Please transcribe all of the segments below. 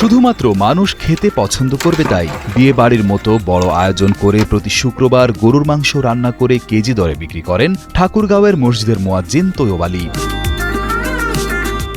শুধুমাত্র মানুষ খেতে পছন্দ করবে তাই বিয়ে বাড়ির মতো বড় আয়োজন করে প্রতি শুক্রবার গরুর মাংস রান্না করে কেজি দরে বিক্রি করেন ঠাকুরগাঁওয়ের মসজিদের মোয়াজ্জিন তৈয়ব আলী।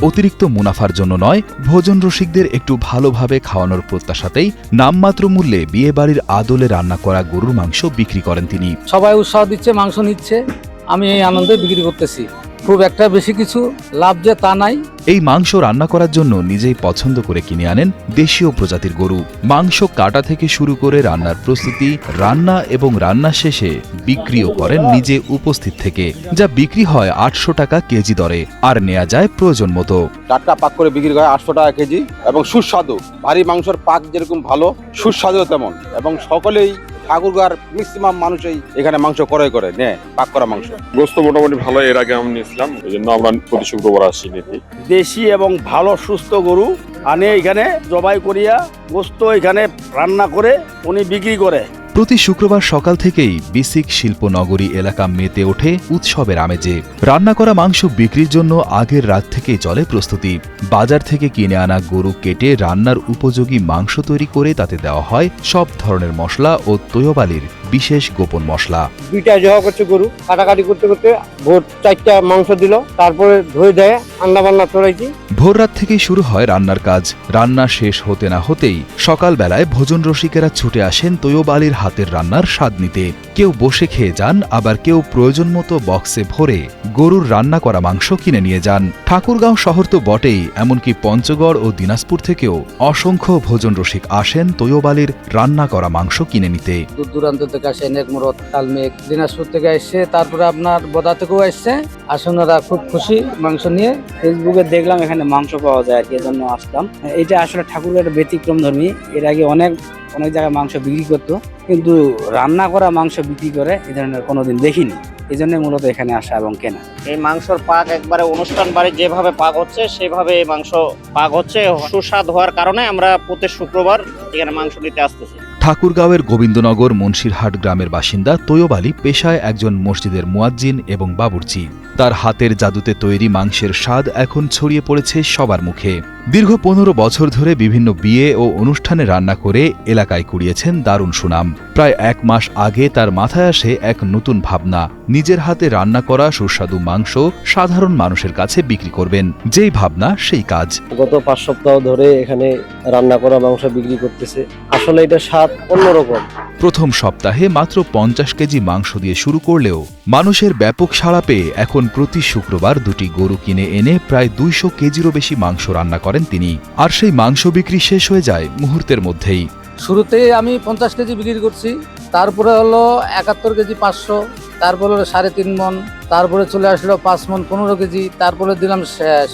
অতিরিক্ত মুনাফার জন্য নয়, ভোজন রসিকদের একটু ভালোভাবে খাওয়ানোর প্রত্যাশাতেই নামমাত্র মূল্যে বিয়ে বাড়ির আদলে রান্না করা গরুর মাংস বিক্রি করেন তিনি। সবাই উৎসাহ দিচ্ছে, মাংস নিচ্ছে। আমি এই আনন্দে বিক্রি করতেছি। খুব একটা বেশি কিছু লাভ যে তা নাই। এই মাংস রান্না করার জন্য নিজেই পছন্দ করে কিনে আনেন দেশীয় প্রজাতির গরু। মাংস কাটা থেকে শুরু করে রান্নার প্রস্তুতি রান্না এবং রান্না শেষে বিক্রিও করেন নিজে উপস্থিত থেকে যা বিক্রি হয় আটশো টাকা কেজি দরে আর নেওয়া যায় প্রয়োজন মতো। টাটকা পাক করে বিক্রি করে আটশো টাকা কেজি এবং সুস্বাদু। ভারী মাংসের পাক যেরকম ভালো সুস্বাদু তেমন এবং সকলেই ঠাকুরগার ম্যাক্সিমাম মানুষই এখানে মাংস ক্রয় করে নেয় পাক করা মাংস। গোস্ত মোটামুটি ভালো এর আগে আমি নিয়েছিলাম এই জন্য আমরা প্রতি শুক্রবার আসি নিতে দেশি এবং ভালো সুস্থ গরু আনে এখানে জবাই করিয়া গোস্ত এখানে রান্না করে উনি বিক্রি করে। প্রতি শুক্রবার সকাল থেকেই বিসিক শিল্পনগরী এলাকা মেতে ওঠে উৎসবের আমেজে। রান্না করা মাংস বিক্রির জন্য আগের রাত থেকেই চলে প্রস্তুতি। বাজার থেকে কিনে আনা গরু কেটে রান্নার উপযোগী মাংস তৈরি করে তাতে দেওয়া হয় সব ধরনের মশলা ও তৈয়বালির। বিশেষ গোপন মশলা। দুইটা জহা করছে গরু কাটাকাটি করতে করতে ভোর চারটা মাংস দিল তারপরে ধুয়ে দেয় রান্না বান্না চড়াইছি। ভোর রাত থেকেই শুরু হয় রান্নার কাজ। রান্না শেষ হতে না হতেই সকালবেলায় ভোজন রসিকেরা ছুটে আসেন তৈয়ব আলীর হাতের রান্নার স্বাদ নিতে। কেউ বসে খেয়ে যান, আবার কেউ প্রয়োজন মতো বক্সে ভরে গরুর রান্না করা মাংস কিনে নিয়ে যান। ঠাকুরগাঁও শহর তো বটেই, এমনকি পঞ্চগড় ও দিনাজপুর থেকেও অসংখ্য ভোজন রসিক আসেন তৈয়ব আলীর রান্না করা মাংস কিনে নিতে। দূর দূরান্ত থেকে আসে নেকমরত কালমেঘ দিনাজপুর থেকে এসছে তারপরে আপনার বোদা থেকেও এসছে। আসুন ওরা খুব খুশি মাংস নিয়ে। ফেসবুকে দেখলাম এখানে মাংস পাওয়া যায় আর কি, এজন্য আসলাম। এটা আসলে ঠাকুরের ব্যতিক্রম ধর্মী এর আগে অনেক অনেক জায়গায় মাংস বিক্রি করতো, কিন্তু রান্না করা মাংস বিক্রি করে এ ধরনের কোনোদিন দেখিনি। এই জন্য মূলত এখানে আসা এবং কেনা। এই মাংসর পাক একবারে অনুষ্ঠান বাড়ি যেভাবে পাক হচ্ছে, সেভাবে এই মাংস পাক হচ্ছে। সুস্বাদ হওয়ার কারণে আমরা প্রতি শুক্রবার এখানে মাংস নিতে আসতেছি। ঠাকুরগাঁওয়ের গোবিন্দনগর মুন্সিরহাট গ্রামের বাসিন্দা তৈয়ব আলী পেশায় একজন মসজিদের মুয়াজ্জিন এবং বাবুর্চি। তার হাতের জাদুতে তৈরি মাংসের স্বাদ এখন ছড়িয়ে পড়েছে সবার মুখে। দীর্ঘ পনেরো বছর ধরে বিভিন্ন বিয়ে ও অনুষ্ঠানে রান্না করে এলাকায় কুড়িয়েছেন দারুণ সুনাম। প্রায় এক মাস আগে তার মাথায় আসে এক নতুন ভাবনা। নিজের হাতে রান্না করা সুস্বাদু মাংস সাধারণ মানুষের কাছে বিক্রি করবেন। যেই ভাবনা, সেই কাজ। গত পাঁচ সপ্তাহ ধরে এখানে রান্না করা মাংস বিক্রি করতেছে। আসলে এটা স্বাদ অন্যরকম প্রথম সপ্তাহে মাত্র পঞ্চাশ কেজি মাংস দিয়ে শুরু করলেও মানুষের ব্যাপক সাড়া পেয়ে এখন প্রতি শুক্রবার দুটি গরু কিনে এনে প্রায় দুইশো কেজিরও বেশি মাংস রান্না করেন তিনি। আর সেই মাংস বিক্রি শেষ হয়ে যায় মুহূর্তের মধ্যেই। শুরুতে আমি পঞ্চাশ কেজি বিক্রি করছি তারপরে হলো একাত্তর কেজি পাঁচশো তারপরে হলো সাড়ে তিন মন তারপরে চলে আসলো পাঁচ মন পনেরো কেজি তারপরে দিলাম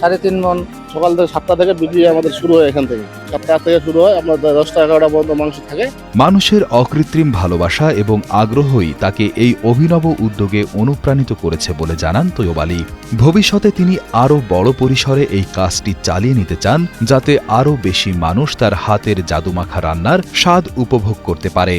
সাড়ে তিন মন সকাল থেকে সাতটা থেকে বিক্রি আমাদের শুরু হয় এখান থেকে। সাতটা থেকে শুরু হয়, আমরা দশটা এগারোটা পর্যন্ত মাংস থাকে। মানুষের অকৃত্রিম ভালোবাসা এবং আগ্রহই তাকে এই অভিনব উদ্যোগে অনুপ্রাণিত করেছে বলে জানান তৈয়ব আলী। ভবিষ্যতে তিনি আরও বড় পরিসরে এই কাজটি চালিয়ে নিতে চান, যাতে আরও বেশি মানুষ তার হাতের জাদুমাখা রান্নার স্বাদ উপভোগ করতে পারে।